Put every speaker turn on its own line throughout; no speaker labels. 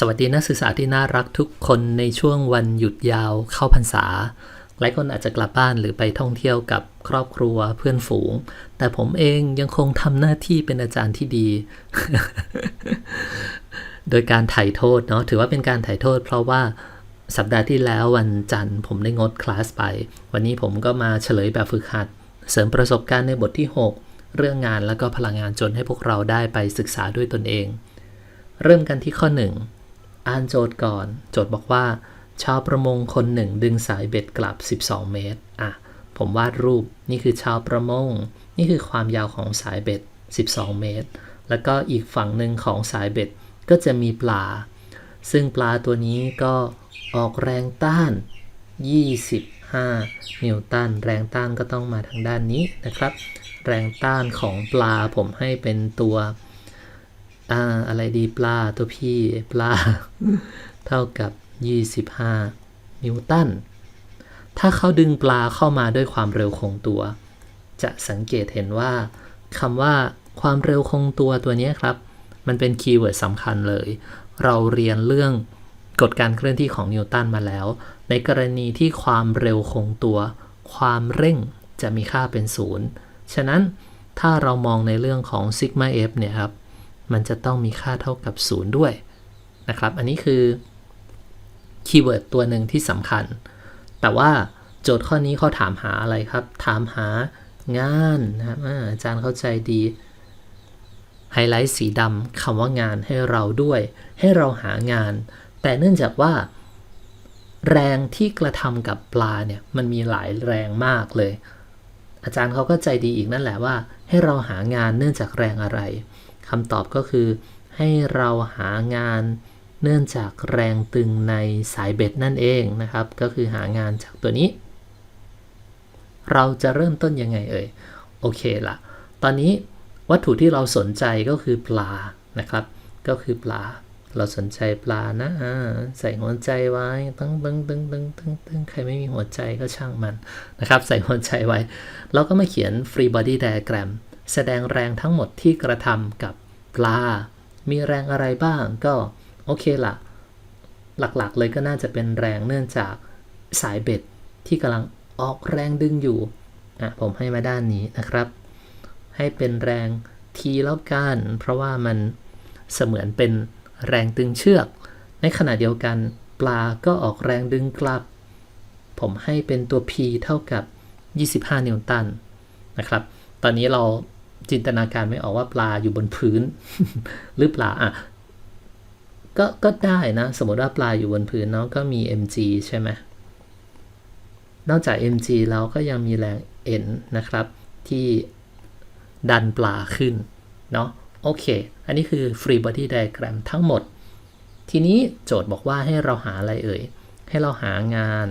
สวัสดีนักศึกษาที่น่ารักทุกคนในช่วงวันหยุดยาวเข้าพรรษา หลายคนอาจจะกลับบ้านหรือไปท่องเที่ยวกับครอบครัวเพื่อนฝูง แต่ผมเองยังคงทำหน้าที่เป็นอาจารย์ที่ดี โดยการถ่ายโทษเนาะถือว่าเป็นการถ่ายโทษ เพราะว่าสัปดาห์ที่แล้ววันจันทร์ผมได้งดคลาสไป วันนี้ผมก็มาเฉลยแบบฝึกหัด เสริมประสบการณ์ในบทที่ 6 เรื่องงานและก็พลังงานจนให้พวกเราได้ไปศึกษาด้วยตนเอง เริ่มกันที่ข้อ 1 อ่านโจทย์ก่อน โจทย์บอกว่า ชาวประมงคนหนึ่งดึงสายเบ็ดกลับ 12 เมตร อะ ผมวาดรูป นี่คือชาวประมง นี่คือความยาวของสายเบ็ด 12 เมตร แล้วก็อีกฝั่งหนึ่งของสายเบ็ดก็จะมีปลา ซึ่งปลาตัวนี้ก็ออกแรงต้าน 25 นิวตัน แรงต้านก็ต้องมาทางด้านนี้นะครับ แรงต้านของปลาผมให้เป็นตัว อ่าอะไรดีปลาตัวพี่ปลา เท่ากับ 25 นิวตัน ถ้าเขาดึงปลาเข้ามาด้วยความเร็วคงตัว จะสังเกตเห็นว่าคำว่าความเร็วคงตัวตัวนี้ครับ มันเป็นคีย์เวิร์ดสำคัญเลย เราเรียนเรื่องกฎการเคลื่อนที่ของนิวตันมาแล้ว ในกรณีที่ความเร็วคงตัว ความเร่งจะมีค่าเป็นศูนย์ฉะนั้นถ้าเรามองในเรื่องของซิกมา f เนี่ยครับ มันจะต้องมีค่าเท่ากับ 0 ด้วยนะครับ อันนี้คือคีย์เวิร์ดตัวหนึ่งที่สำคัญ แต่ว่าโจทย์ข้อนี้เขาถามหาอะไรครับ ถามหางานนะครับอาจารย์เข้าใจดีไฮไลท์สีดำคำว่างานให้เราด้วย ให้เราหางาน แต่เนื่องจากว่า แรงที่กระทำกับปลาเนี่ยมันมีหลายแรงมากเลย อาจารย์เขาก็ใจดีอีกนั่นแหละว่า ให้เราหางานเนื่องจากแรงอะไร คำตอบก็คือ ให้เราหางานเนื่องจากแรงตึงในสายเบ็ดนั่นเองนะครับ ก็คือหางานจากตัวนี้ เราจะเริ่มต้นยังไงเอ่ย โอเคละตอนนี้วัตถุที่เราสนใจก็คือปลานะครับ ก็คือปลา เราสนใจปลานะใส่หัวใจไว้ตึ้งตึ้งตึ้งตึ้งตึ้งตึ้งใครไม่มีหัวใจก็ช่างมันนะครับ ใส่หัวใจไว้ เราก็มาเขียน free body diagram แสดงแรงทั้งหมดที่กระทำกับ ปลา มีแรงอะไรบ้างก็โอเคละหลักๆเลยก็น่าจะเป็นแรงเนื่องจากสายเบ็ดที่กำลังออกแรงดึงอยู่อะผมให้มาด้านนี้นะครับ ให้เป็นแรงทีแล้วกัน เพราะว่ามันเสมือนเป็นแรงตึงเชือก ในขณะเดียวกันปลาก็ออกแรงดึงกลับ ผมให้เป็นตัว P เท่ากับ 25 นิวตันนะครับ ตอนนี้เรา จินตนาการไม่ออกว่าปลาอยู่บนพื้น หรือปลาอะก็ก็ได้นะ สมมติว่าปลาอยู่บนพื้นเนาะก็มี mg ใช่ไหมนอกจาก mg แล้วก็ยังมีแรง n นะครับ ที่ดันปลาขึ้นเนาะโอเค อันนี้คือ free body diagram ทั้งหมด ทีนี้โจทย์บอกว่าให้เราหาอะไรเอ่ย ให้เราหางาน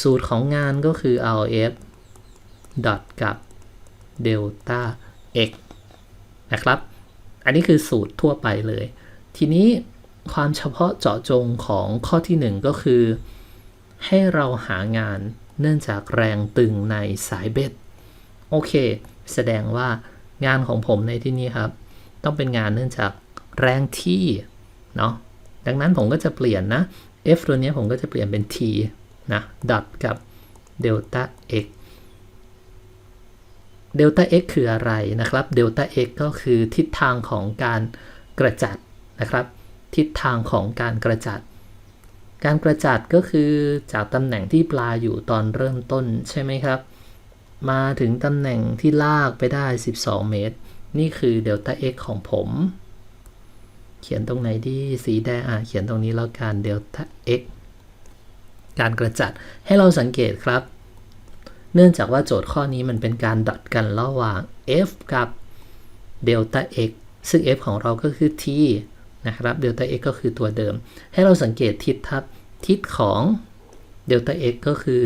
สูตรของงานก็คือเอา f dot กับ delta x นะครับ อันนี้คือสูตรทั่วไปเลย ทีนี้ความเฉพาะเจาะจงของข้อที่ 1 ก็คือ ให้เราหางานเนื่องจากแรงตึงในสายเบ็ด โอเค แสดงว่างานของผมในที่นี้ครับ ต้องเป็นงานเนื่องจากแรงที่เนาะดังนั้นผมก็จะเปลี่ยนนะ f ตัวนี้ผมก็จะเปลี่ยนเป็น t นะดอทกับ delta x เดลต้า x คืออะไรนะครับเดลต้า x ก็คือทิศทางของการกระจัดนะครับ ทิศทางของการกระจัด การกระจัดก็คือจากตำแหน่งที่ปลาอยู่ตอนเริ่มต้นใช่ไหมครับ มาถึงตำแหน่งที่ลากไปได้ 12 เมตร นี่คือเดลต้า x ของผม เขียนตรงไหนดีสีแดงอะเขียนตรงนี้แล้วกันเดลต้า x การกระจัดให้เราสังเกตครับ เนื่องจากว่าโจทย์ข้อนี้มันเป็นการดอทกันระหว่าง f กับ delta x ซึ่ง f ของเราก็คือ t นะครับ delta x ก็คือตัวเดิม ให้เราสังเกตทิศทับ ทิศของ delta x ก็คือ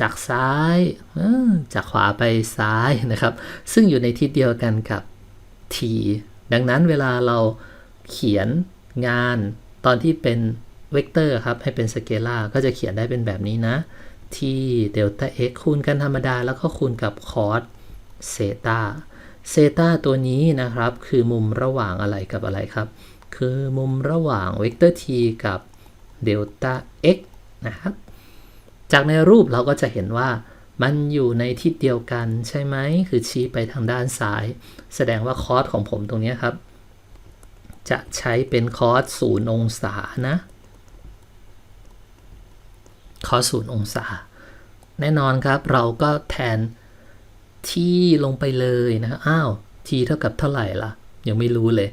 จากซ้ายจากขวาไปซ้ายนะครับ ซึ่งอยู่ในทิศเดียวกันกับ t ดังนั้นเวลาเราเขียนงานตอนที่เป็นเวกเตอร์ครับ ให้เป็นสเกลาร์ก็จะเขียนได้เป็นแบบนี้นะ ที่เดลต้า x คูณกันธรรมดา แล้วก็คูณกับคอสเซตาเซตาตัวนี้นะครับ คือมุมระหว่างอะไรกับอะไรครับ คือมุมระหว่างเวกเตอร์ t กับเดลต้า x นะครับ จากในรูปเราก็จะเห็นว่ามันอยู่ในทิศเดียวกันใช่ไหม คือชี้ไปทางด้านซ้าย แสดงว่าคอสของผมตรงนี้ครับ จะใช้เป็นคอสศูนย์องศานะ คอศูนย์องศา แน่นอนครับเราก็แทนที่ลงไปเลยนะอ้าว t เท่ากับเท่าไหร่ล่ะ ยังไม่รู้เลย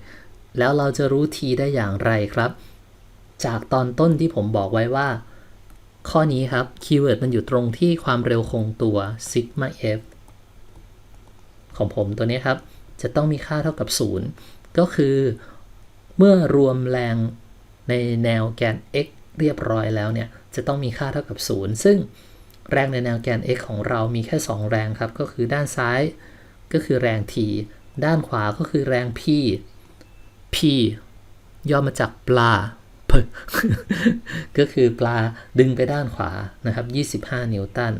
แล้วเราจะรู้ t ได้อย่างไรครับ จากตอนต้นที่ผมบอกไว้ว่า ข้อนี้ครับคีย์เวิร์ดมันอยู่ตรงที่ความเร็วคงตัว sigma f ของผมตัวนี้ครับ จะต้องมีค่าเท่ากับ 0 ก็คือ เมื่อรวมแรงในแนวแกน x เรียบร้อยแล้วเนี่ยจะต้องมีค่าเท่ากับ 0 ซึ่งแรงในแนวแกน x ของเรามีแค่ 2 แรงครับ ก็คือด้านซ้ายก็คือแรง t ด้านขวาก็คือแรง p p ย่อมาจากปลา ก็คือปลาดึงไปด้านขวานะครับ 25 นิวตัน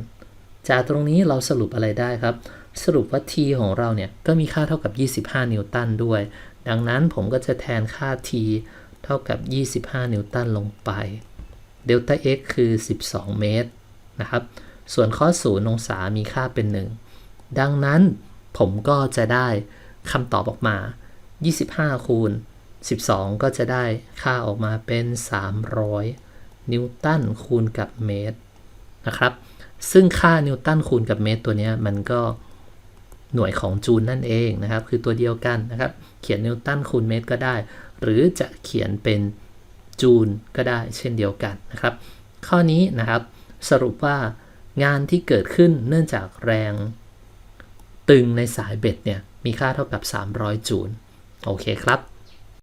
จากตรงนี้เราสรุปอะไรได้ครับ สรุปว่า t ของเราเนี่ยก็มีค่าเท่ากับ 25 นิวตันด้วย ดังนั้นผมก็จะแทนค่า t เท่ากับ 25 นิวตันลงไปเดลต้า x คือ 12 เมตรนะครับ ส่วนข้อ 0 องศามีค่าเป็น 1 ดังนั้นผมก็จะได้คำตอบออกมา 25 คูณ 12 ก็จะได้ค่าออกมาเป็น 300 นิวตันคูณกับเมตรนะครับ ซึ่งค่านิวตันคูณกับเมตรตัวนี้มันก็ หน่วยของจูลนั่นเองนะครับ คือตัวเดียวกันนะครับ เขียนนิวตันคูณเมตรก็ได้ หรือจะเขียนเป็นจูลก็ได้เช่นเดียวกันนะครับ ข้อนี้นะครับสรุปว่างานที่เกิดขึ้นเนื่องจากแรงตึงในสายเบ็ดเนี่ยมีค่าเท่ากับ 300 จูลโอเคครับ